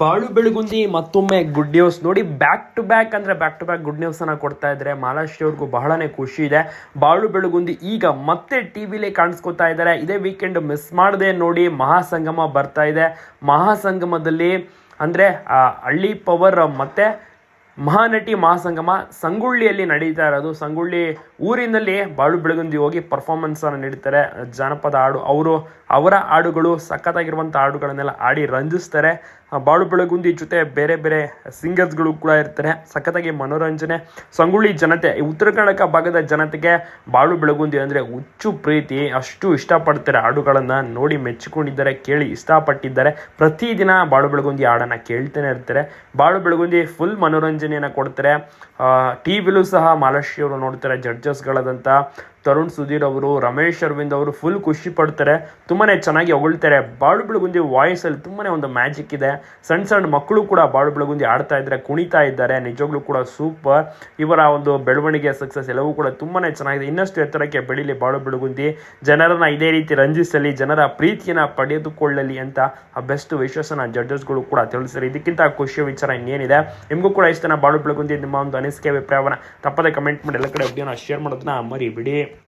ಬಾಳು ಬೆಳಗುಂದಿ ಮತ್ತೊಮ್ಮೆ good news ನೋಡಿ ಬ್ಯಾಕ್ ಟು ಬ್ಯಾಕ್ ಅಂದ್ರೆ back to back good news ಅನ್ನ ಕೊಡ್ತಾ ಇದ್ದಾರೆ ಅವ್ರಿಗೂ ಬಹಳನೇ ಖುಷಿ ಇದೆ. ಬಾಳು ಬೆಳಗುಂದಿ ಈಗ ಮತ್ತೆ ಟಿವಿಲಿ ಕಾಣಿಸ್ಕೊತಾ ಇದ್ದಾರೆ ಇದೇ ವೀಕೆಂಡ್ ಮಿಸ್ ಮಾಡದೆ ನೋಡಿ ಮಹಾಸಂಗಮ ಬರ್ತಾ ಇದೆ. ಮಹಾಸಂಗಮದಲ್ಲಿ ಅಂದ್ರೆ ಹಳ್ಳಿ ಪವರ್ ಮತ್ತೆ ಮಹಾನಟಿ ಮಹಾಸಂಗಮ ಸಂಗೊಳ್ಳಿಯಲ್ಲಿ ನಡೀತಾ ಇರೋದು. ಸಂಗೊಳ್ಳಿ ಊರಿನಲ್ಲಿ ಬಾಳು ಬೆಳಗುಂದಿ ಹೋಗಿ ಪರ್ಫಾರ್ಮೆನ್ಸ್ ಅನ್ನು ನೀಡ್ತಾರೆ. ಜಾನಪದ ಹಾಡು, ಅವರು, ಅವರ ಹಾಡುಗಳು ಸಖತ್ತಾಗಿರುವಂಥ ಹಾಡುಗಳನ್ನೆಲ್ಲ ಆಡಿ ರಂಜಿಸ್ತಾರೆ. ಬಾಳು ಬೆಳಗುಂದಿ ಜೊತೆ ಬೇರೆ ಬೇರೆ ಸಿಂಗರ್ಸ್ಗಳು ಕೂಡ ಇರ್ತಾರೆ. ಸಖತ್ತಾಗಿ ಮನೋರಂಜನೆ. ಸಂಗೊಳ್ಳಿ ಜನತೆ ಉತ್ತರ ಕನ್ನಡ ಭಾಗದ ಜನತೆಗೆ ಬಾಳು ಬೆಳಗುಂದಿ ಅಂದರೆ ಹುಚ್ಚು ಪ್ರೀತಿ. ಅಷ್ಟು ಇಷ್ಟಪಡ್ತಾರೆ ಹಾಡುಗಳನ್ನು ನೋಡಿ ಮೆಚ್ಚಿಕೊಂಡಿದ್ದಾರೆ, ಕೇಳಿ ಇಷ್ಟಪಟ್ಟಿದ್ದಾರೆ. ಪ್ರತಿದಿನ ಬಾಳು ಬೆಳಗುಂದಿ ಹಾಡನ್ನು ಕೇಳ್ತಾನೆ ಇರ್ತಾರೆ. ಬಾಳು ಬೆಳಗುಂದಿ ಫುಲ್ ಮನೋರಂಜನೆಯನ್ನು ಕೊಡ್ತಾರೆ. ಟಿ ವಿಲೂ ಸಹ ಮಾಲಾಶ್ರೀ ನೋಡ್ತಾರೆ ಜಡ್ಜಸ್ಗಳಾದಂಥ ತರುಣ್ ಸುಧೀರ್ ಅವರು, ರಮೇಶ್ ಅರವಿಂದ್ ಅವರು ಫುಲ್ ಖುಷಿ ಪಡ್ತಾರೆ. ತುಂಬಾ ಚೆನ್ನಾಗಿ ಹೊಗಳ್ತಾರೆ. ಬಾಳು ಬೆಳಗುಂದಿ ವಾಯ್ಸಲ್ಲಿ ತುಂಬಾ ಒಂದು ಮ್ಯಾಜಿಕ್ ಇದೆ. ಸಣ್ಣ ಸಣ್ಣ ಮಕ್ಕಳು ಕೂಡ ಬಾಳು ಬೆಳಗುಂದಿ ಆಡ್ತಾ ಇದ್ದಾರೆ ಕುಣಿತಾ ಇದ್ದಾರೆ, ನಿಜವಾಗ್ಲೂ ಕೂಡ ಸೂಪರ್. ಇವರ ಒಂದು ಬೆಳವಣಿಗೆ ಸಕ್ಸಸ್ ಎಲ್ಲವೂ ಕೂಡ ತುಂಬಾನೇ ಚೆನ್ನಾಗಿದೆ. ಇನ್ನಷ್ಟು ಎತ್ತರಕ್ಕೆ ಬೆಳೀಲಿ ಬಾಳು ಬೆಳಗುಂದಿ. ಜನರನ್ನ ಇದೇ ರೀತಿ ರಂಜಿಸಲಿ, ಜನರ ಪ್ರೀತಿಯನ್ನ ಪಡೆದುಕೊಳ್ಳಲಿ ಅಂತ ಆ ಬೆಸ್ಟ್ ವಿಶ್ವಾಸನ ಜಡ್ಜಸ್ಗಳು ಕೂಡ ತಿಳಿಸಿದ್ದಾರೆ. ಇದಕ್ಕಿಂತ ಖುಷಿಯ ವಿಚಾರ ಇನ್ನೇನಿದೆ? ನಿಮಗೂ ಕೂಡ ಇಷ್ಟನ ಬಾಳು ಬೆಳಗುಂದಿ ನಿಮ್ಮ ಒಂದು ಅನಿಸಿಕೆ, ಅಭಿಪ್ರಾಯವನ್ನ ತಪ್ಪದೆ ಕಮೆಂಟ್ ಮಾಡಿ. ಎಲ್ಲ ಕಡೆ ಶೇರ್ ಮಾಡೋದನ್ನ ಮರಿಬಿಡಿ.